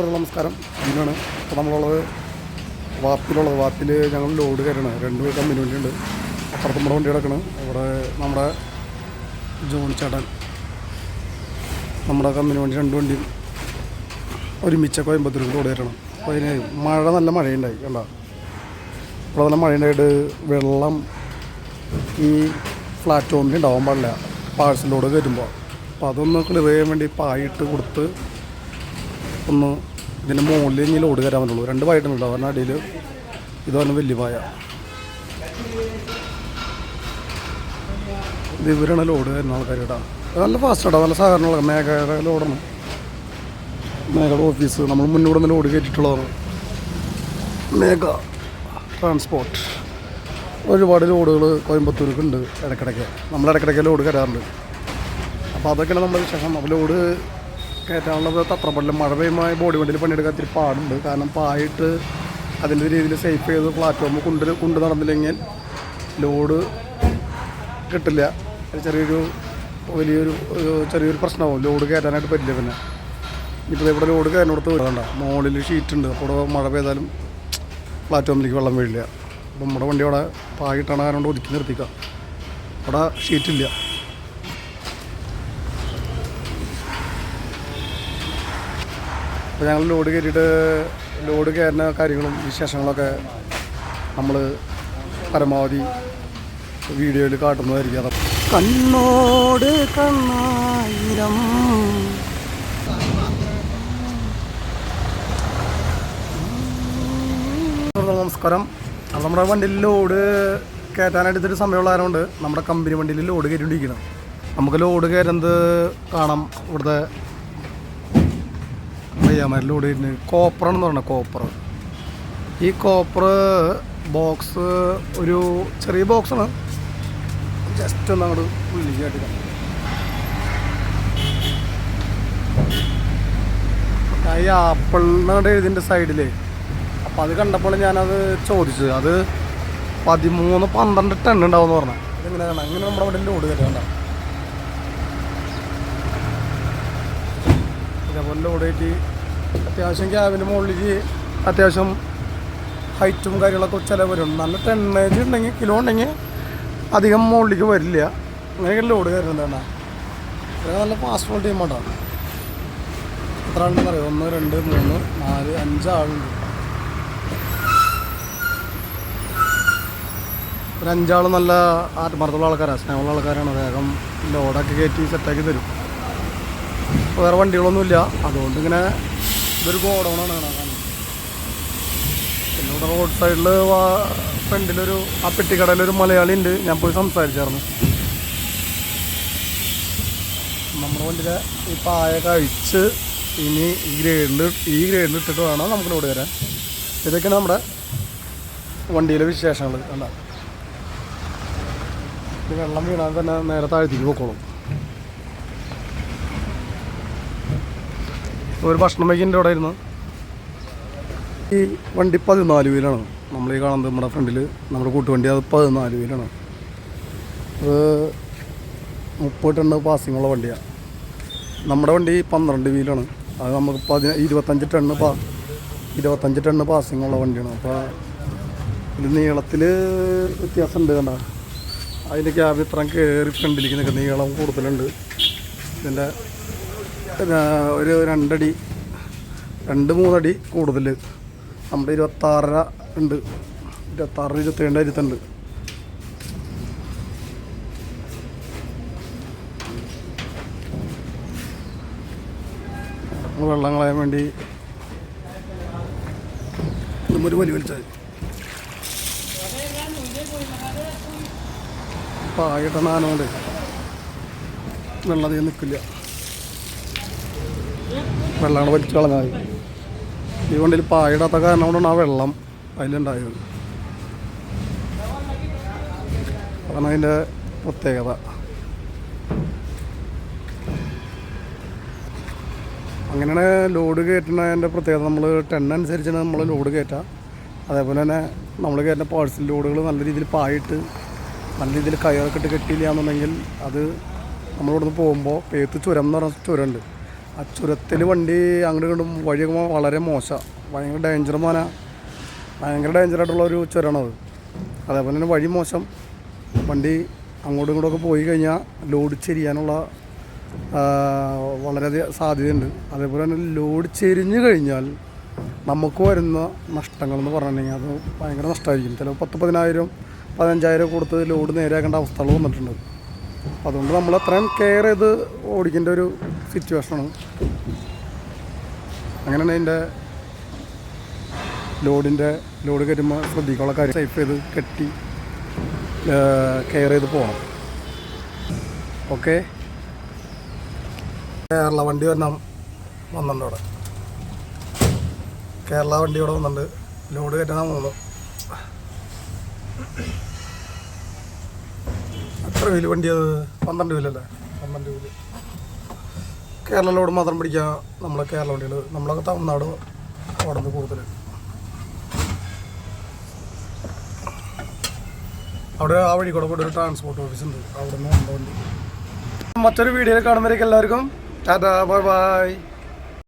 നമസ്കാരം. ഇന്നാണ് ഇപ്പോൾ നമ്മളുള്ളത് വാപ്പിലുള്ളത്. വാപ്പിൽ ഞങ്ങൾ ലോഡ് കയറണം. രണ്ട് കമ്പനി വണ്ടിയുണ്ട്. അപ്പുറത്ത് നമ്മുടെ വണ്ടി കിടക്കണം. ഇവിടെ നമ്മുടെ ജോൺ ചേട്ടൻ നമ്മുടെ കമ്പനി വണ്ടി രണ്ട് വണ്ടിയും ഒരുമിച്ച കോയമ്പത്തൂർ ലോഡ് കയറണം. അപ്പോൾ അതിന് മഴ നല്ല മഴയുണ്ടായി കണ്ട? ഇവിടെ നല്ല മഴയുണ്ടായിട്ട് വെള്ളം ഈ പ്ലാറ്റ്ഫോമിൽ ഉണ്ടാവാൻ പാടില്ല. പാഴ്സൽ ലോഡ് കയറ്റുമ്പോൾ. അപ്പോൾ അതൊന്ന് ക്ലിയർ ചെയ്യാൻ വേണ്ടി പായിട്ട് കൊടുത്ത് ഒന്ന് ഇതിന്റെ മുകളിൽ ഇനി ലോഡ് കയറാൻ പറ്റുള്ളൂ. രണ്ട് വായിട്ടുണ്ട് കാരണം അടിയിൽ ഇതാണ് വലിയ പായ. ഇത് ഇവരാണ് ലോഡ് കയറുന്ന ആൾക്കാർ കേട്ടോ. ഇത് നല്ല ഫാസ്റ്റ് കേട്ടോ നല്ല സാധാരണ മേഘയുടെ ലോഡാണ് മേഘയുടെ ഓഫീസ് നമ്മൾ മുന്നോട് നിന്ന് ലോഡ് കയറ്റിയിട്ടുള്ളതാണ്. മേഘ ട്രാൻസ്പോർട്ട് ഒരുപാട് ലോഡുകൾ കോയമ്പത്തൂർക്ക് ഉണ്ട് ഇടയ്ക്കിടയ്ക്ക്. നമ്മൾ ഇടയ്ക്കിടയ്ക്ക് ലോഡ് കയറാറുണ്ട്. അപ്പോൾ അതൊക്കെയാണ് നമ്മുടെ വിശേഷം. അപ്പോൾ ലോഡ് കയറ്റാനുള്ളത് തത്രപ്പള്ളിൽ മഴ പെയ്യുമ്പോൾ ബോഡി വണ്ടിയിൽ പണിയെടുക്കാൻ ഇത്തിരി പാടുണ്ട്. കാരണം പായിട്ട് അതിന്റെ രീതിയിൽ സേഫ് ചെയ്ത് പ്ലാറ്റ്ഫോം കൊണ്ട് കൊണ്ട് നടന്നില്ലെങ്കിൽ ലോഡ് കിട്ടില്ല. ചെറിയൊരു വലിയൊരു ചെറിയൊരു പ്രശ്നമാവും. ലോഡ് കയറ്റാനായിട്ട് പറ്റില്ല പിന്നെ. ഇപ്പോൾ ഇവിടെ ലോഡ് കയറിനോടത്ത് മുകളിൽ ഷീറ്റ് ഉണ്ട്. അപ്പോൾ ഇവിടെ മഴ പെയ്താലും പ്ലാറ്റ്ഫോമിലേക്ക് വെള്ളം വീഴില്ല. അപ്പം നമ്മുടെ വണ്ടി അവിടെ പായിട്ടാണ് കാരണം ഒതുക്കി നിർത്തിക്കുക അവിടെ ഷീറ്റില്ല അപ്പോൾ ഞങ്ങൾ ലോഡ് കയറ്റിയിട്ട് ലോഡ് കയറുന്ന കാര്യങ്ങളും വിശേഷങ്ങളൊക്കെ നമ്മൾ പരമാവധി വീഡിയോയിൽ കാട്ടുന്നതായിരിക്കും. അത് കണ്ണോട് കണ്ണായിരം. നമസ്കാരം. നമ്മുടെ വണ്ടിയിൽ ലോഡ് കയറ്റാനായിട്ട് ഇത്തിരി സമയമുള്ള സമയമുള്ളതുകൊണ്ട് നമ്മുടെ കമ്പനി വണ്ടിയിൽ ലോഡ് കയറ്റിക്കൊണ്ടിരിക്കണം നമുക്ക് ലോഡ് കയറുന്നത് കാണാം. ഇവിടുത്തെ പയ്യാമാരിൽ ഇരുന്ന്. കോപ്പറാണെന്ന് പറഞ്ഞ കോപ്പർ ഈ കോപ്പർ ബോക്സ് ഒരു ചെറിയ ബോക്സാണ് ജസ്റ്റ് ഒന്ന് അങ്ങോട്ട് ഉള്ളിലേക്ക് കാട്ടിക്കാം ഈ ആപ്പിളിനോട് എഴുതിന്റെ സൈഡിലേ അപ്പോൾ അത് കണ്ടപ്പോൾ ഞാനത് ചോദിച്ചു അത് പതിമൂന്ന് പന്ത്രണ്ട് ടൺ ഉണ്ടാവുമെന്ന് പറഞ്ഞു. ഇതെങ്ങനെ കാണാം അങ്ങനെ നമ്മുടെ അവിടെ ലോഡ് കയറ്റണ്ട ഇതേപോലെ ലോഡ് കയറ്റി അത്യാവശ്യം ക്യാബിന്റെ മുകളിലേക്ക് അത്യാവശ്യം ഹൈറ്റും കാര്യങ്ങളൊക്കെ ചില വരും നല്ല ടെണ്ണേജ് ഉണ്ടെങ്കിൽ കിലോ ഉണ്ടെങ്കിൽ അധികം മുകളിലേക്ക് വരില്ല. അങ്ങനെയൊക്കെ ലോഡ് കയറുന്നുണ്ട് ഇത് നല്ല പാസ്പോർട്ട് ടീമാണ് എത്ര ആളുണ്ടെന്ന് അറിയാം? ഒന്ന് രണ്ട് മൂന്ന് നാല് അഞ്ച് ആളുണ്ട്. ഒരു അഞ്ചാൾ നല്ല ആത്മാർത്ഥമുള്ള ആൾക്കാരാണ് സ്നേഹമുള്ള ആൾക്കാരാണ്. വേഗം ലോഡൊക്കെ കയറ്റി സെറ്റാക്കി തരും. വേറെ വണ്ടികളൊന്നുമില്ല. അതുകൊണ്ട് ഇങ്ങനെ ഇതൊരു ഗോഡൗണാണ് കാണാൻ. പിന്നെ ഇവിടെ റോഡ് സൈഡിൽ ഫ്രണ്ടിലൊരു ആ പെട്ടിക്കടയിലൊരു മലയാളി ഉണ്ട് ഞാൻ പോയി സംസാരിച്ചായിരുന്നു. നമ്മുടെ വണ്ടിയിലെ ഈ പായ കഴിച്ച് ഇനി ഈ ഗ്രേഡിൽ ഈ ഗ്രേഡിൽ ഇട്ടിട്ട് വേണം നമുക്ക് ലോഡ് വരാൻ. ഇതൊക്കെയാണ് നമ്മുടെ വണ്ടിയിലെ വിശേഷങ്ങൾ കണ്ട? ഇത് വെള്ളം വീണാൽ തന്നെ നേരെ താഴ്ത്തിക്ക് പൊക്കോളും. ഒരു ഭക്ഷണം വയ്ക്കിന്റെ അവിടെ ആയിരുന്നു. ഈ വണ്ടി പതിനാല് വീലാണ്. നമ്മൾ ഈ കാണുന്നത് നമ്മുടെ ഫ്രണ്ടിൽ നമ്മുടെ കൂട്ടുവണ്ടി അത് പതിനാല് വീലാണ്. അത് മുപ്പത് പാസിംഗ് ഉള്ള വണ്ടിയാണ് നമ്മുടെ വണ്ടി പന്ത്രണ്ട് വീലാണ്. അത് നമുക്ക് പതി ഇരുപത്തഞ്ച് ടണ്ണ് പാ ഇരുപത്തഞ്ച് ടണ്ണ് പാസിംഗ് ഉള്ള വണ്ടിയാണ്. അപ്പോൾ ഇത് നീളത്തിൽ വ്യത്യാസമുണ്ട് കണ്ട. അതിന്റെ ക്യാബ് ഇത്രയും കയറി ഫ്രണ്ടിലേക്ക് നിൽക്കുന്ന നീളം കൂടുതലുണ്ട്. ഇതിന്റെ ഒരു രണ്ടടി രണ്ട് മൂന്നടി കൂടുതൽ നമ്മുടെ ഇരുപത്താറര ഉണ്ട്. ഇരുപത്താറ് ഇരുപത്തേഴ് അരിത്തുണ്ട്. വെള്ളം കളയാൻ വേണ്ടി ഒരു വലി വലിച്ചത് പായിട്ട നാനോണ്ട്. വെള്ളം അധികം നിൽക്കില്ല വെള്ളമാണ് വലിച്ചു കളഞ്ഞാൽ ഈ വണ്ടിയിൽ പായിടാത്ത കാരണം കൊണ്ടാണ് ആ വെള്ളം അതിലുണ്ടായത്. അതാണ് അതിന്റെ പ്രത്യേകത. അങ്ങനെയാണ് ലോഡ് കയറ്റുന്നതിന്റെ പ്രത്യേകത. നമ്മൾ ടെൻ അനുസരിച്ചാണ് നമ്മൾ ലോഡ് കയറ്റുക അതേപോലെ തന്നെ നമ്മൾ കയറ്റുന്ന പാഴ്സൽ ലോഡുകൾ നല്ല രീതിയിൽ പായിട്ട് നല്ല രീതിയിൽ കയറൊക്കെ ഇട്ട് കെട്ടിയില്ല എന്നുണ്ടെങ്കിൽ അത് നമ്മളിവിടുന്ന് പോകുമ്പോൾ പേത്ത് ചുരം എന്ന് പറഞ്ഞ ചുരമുണ്ട്. ആ ചുരത്തിൽ വണ്ടി അങ്ങോട്ടും ഇങ്ങോട്ടും വഴിയൊക്കെ വളരെ മോശമാണ് ഭയങ്കര ഡേഞ്ചർ മോന. ഭയങ്കര ഡേഞ്ചറായിട്ടുള്ള ഒരു ചുരമാണത്. അതേപോലെ തന്നെ വഴി മോശം. വണ്ടി അങ്ങോട്ടും ഇങ്ങോട്ടൊക്കെ പോയി കഴിഞ്ഞാൽ ലോഡ് ചെരിയാനുള്ള വളരെയധികം സാധ്യതയുണ്ട്. അതേപോലെ തന്നെ ലോഡ് ചെരിഞ്ഞു കഴിഞ്ഞാൽ നമുക്ക് വരുന്ന നഷ്ടങ്ങളെന്ന് പറഞ്ഞിട്ടുണ്ടെങ്കിൽ അത് ഭയങ്കര നഷ്ടമായിരിക്കും. ചിലപ്പോൾ പത്ത് പതിനായിരം പതിനഞ്ചായിരം കൊടുത്ത് ലോഡ് നേരെയാക്കേണ്ട അവസ്ഥകൾ വന്നിട്ടുണ്ട്. അതുകൊണ്ട് നമ്മൾ അത്രയും കെയർ ചെയ്ത് ഓടിക്കേണ്ട ഒരു സിറ്റുവേഷനാണ് അങ്ങനെയാണ് അതിന്റെ ലോഡിന്റെ ലോഡ് കയറ്റുമ്പോൾ ശ്രദ്ധിക്കാനുള്ള കാര്യം. സേഫ് ചെയ്ത് കെട്ടി കെയർ ചെയ്ത് പോകണം. ഓക്കെ കേരള വണ്ടി വരണം വന്നിട്ടുണ്ട് അവിടെ കേരള വണ്ടി ഇവിടെ വന്നിട്ടുണ്ട്. ലോഡ് കയറ്റാൻ മൂന്ന് എത്ര വീൽ വണ്ടി അത്? പന്ത്രണ്ട് വീലല്ലേ പന്ത്രണ്ട് വീൽ കേരള മാത്രം പിടിക്കുക നമ്മളെ കേരള വണ്ടികൾ നമ്മളൊക്കെ തമിഴ്നാട് അവിടെ നിന്ന് കൂടുതൽ അവിടെ ആ വഴി കൂടെ കൂടെ ഒരു ട്രാൻസ്പോർട്ട് ഓഫീസ് ഉണ്ട്. അവിടെ നിന്ന് വണ്ടി. മറ്റൊരു വീഡിയോയിൽ കാണുമ്പോഴേക്കും എല്ലാവർക്കും ടാറ്റാ ബൈ ബൈ.